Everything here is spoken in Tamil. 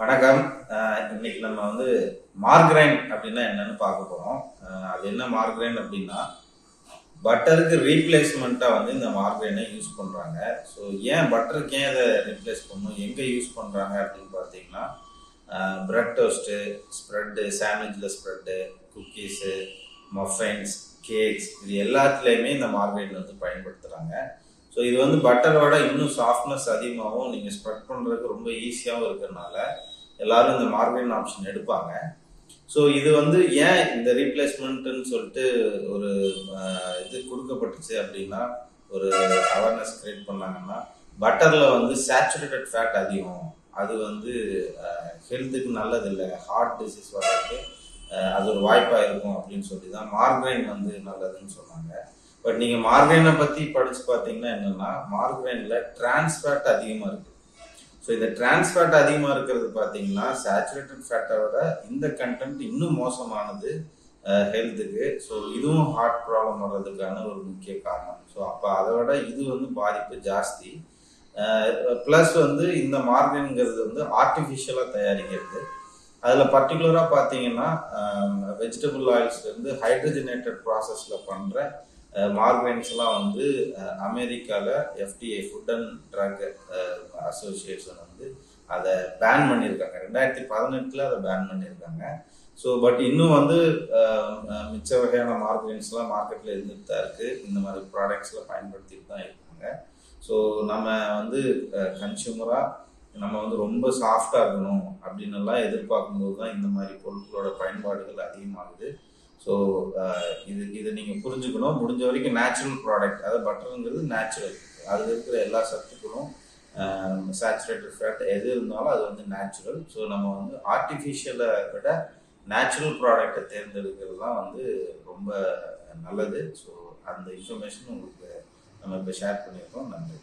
வணக்கம். இன்னைக்கு நம்ம வந்து மார்க்ரைன் அப்படின்னா என்னன்னு பார்க்க போறோம். அது என்ன மார்க்ரைன் அப்படின்னா பட்டருக்கு ரீப்ளேஸ்மெண்ட்டாக வந்து இந்த மார்க்ரைனை யூஸ் பண்ணுறாங்க ஸோ ஏன் பட்டருக்கு ஏன் அதை ரீப்ளேஸ் பண்ணணும்? எங்கே யூஸ் பண்ணுறாங்க அப்படின்னு பார்த்தீங்கன்னா பிரெட் டோஸ்ட்டு ஸ்ப்ரெட்டு சாண்ட்விச்சில் ஸ்ப்ரெட்டு குக்கீஸு மஃபைன்ஸ் கேக்ஸ் இது எல்லாத்துலேயுமே இந்த மார்க்ரைன் வந்து பயன்படுத்துகிறாங்க ஸோ இது வந்து பட்டரோட இன்னும் சாஃப்ட்னஸ் அதிகமாகவும் நீங்கள் ஸ்ப்ரெட் பண்ணுறதுக்கு ரொம்ப ஈஸியாகவும் இருக்கிறதுனால எல்லாரும் இந்த மார்கரின் ஆப்ஷன் எடுப்பாங்க. ஸோ இது வந்து ஏன் இந்த ரீப்ளேஸ்மெண்ட்டுன்னு சொல்லிட்டு ஒரு இது கொடுக்கப்பட்டுச்சு அப்படின்னா ஒரு அவேர்னஸ் கிரியேட் பண்ணாங்கன்னா பட்டரில் வந்து சேச்சுரேட்டட் ஃபேட் அதிகம். அது வந்து ஹெல்த்துக்கு நல்லதில்லை. ஹார்ட் டிசீஸ் வர்றதுக்கு அது ஒரு வாய்ப்பாக இருக்கும் அப்படின்னு சொல்லி தான் மார்க்ரைன் வந்து நல்லதுன்னு சொன்னாங்க. பட் நீங்கள் மார்க்ரைனை பற்றி படித்து பார்த்தீங்கன்னா என்னென்னா மார்க்ரைனில் டிரான்ஸ்ஃபேட் அதிகமாக இருக்குது ஸோ இந்த டிரான்ஸ்ஃபேட் அதிகமாக இருக்கிறது பார்த்தீங்கன்னா சேச்சுரேட்டட் ஃபேட்டை விட இந்த கண்டென்ட் இன்னும் மோசமானது ஹெல்த்துக்கு ஸோ இதுவும் ஹார்ட் ப்ராப்ளம் வர்றதுக்கான ஒரு முக்கிய காரணம். ஸோ அப்போ அதை விட இது வந்து பாதிப்பு ஜாஸ்தி. ப்ளஸ் வந்து இந்த மார்கன்ங்கிறது வந்து ஆர்டிஃபிஷியலாக தயாரிக்கிறது. அதில் பர்டிகுலராக பார்த்தீங்கன்னா வெஜிடபிள் ஆயில்ஸ்லேருந்து ஹைட்ரஜனேட்டட் ப்ராசஸில் பண்ணுற மார்க்ரைன்ஸ்லாம் வந்து அமெரிக்காவில் FDI food and drug association வந்து அதை பேன் பண்ணியிருக்காங்க. ரெண்டாயிரத்தி பதினெட்டில் அதை பேன் பண்ணியிருக்காங்க. ஸோ பட் இன்னும் வந்து மிச்ச வகையான மார்க்ரைன்ஸ்லாம் மார்க்கெட்டில் இருந்துட்டு தான் இருக்குது இந்த மாதிரி ப்ராடக்ட்ஸ்லாம் பயன்படுத்திட்டு தான் இருக்காங்க. ஸோ நம்ம வந்து கன்சியூமராக நம்ம வந்து ரொம்ப சாஃப்டாக இருக்கணும் அப்படின்னு எல்லாம் எதிர்பார்க்கும்போது தான் இந்த மாதிரி பொருட்களோட பயன்பாடுகள் அதிகமாகுது. ஸோ uh, இது இதை நீங்கள் புரிஞ்சுக்கணும். முடிஞ்ச வரைக்கும் நேச்சுரல் ப்ராடக்ட் அதாவது பட்டருங்கிறது நேச்சுரல் அதில் இருக்கிற எல்லா சத்துக்களும் uh, சேச்சுரேட்டட் ஃபேட் எது இருந்தாலும் அது வந்து நேச்சுரல் ஸோ நம்ம வந்து ஆர்டிஃபிஷியலை விட நேச்சுரல் ப்ராடக்டை தேர்ந்தெடுக்கிறது தான் வந்து ரொம்ப நல்லது. ஸோ அந்த இன்ஃபர்மேஷன் உங்களுக்கு நம்ம இப்போ ஷேர் பண்ணியிருக்கோம். நன்றி.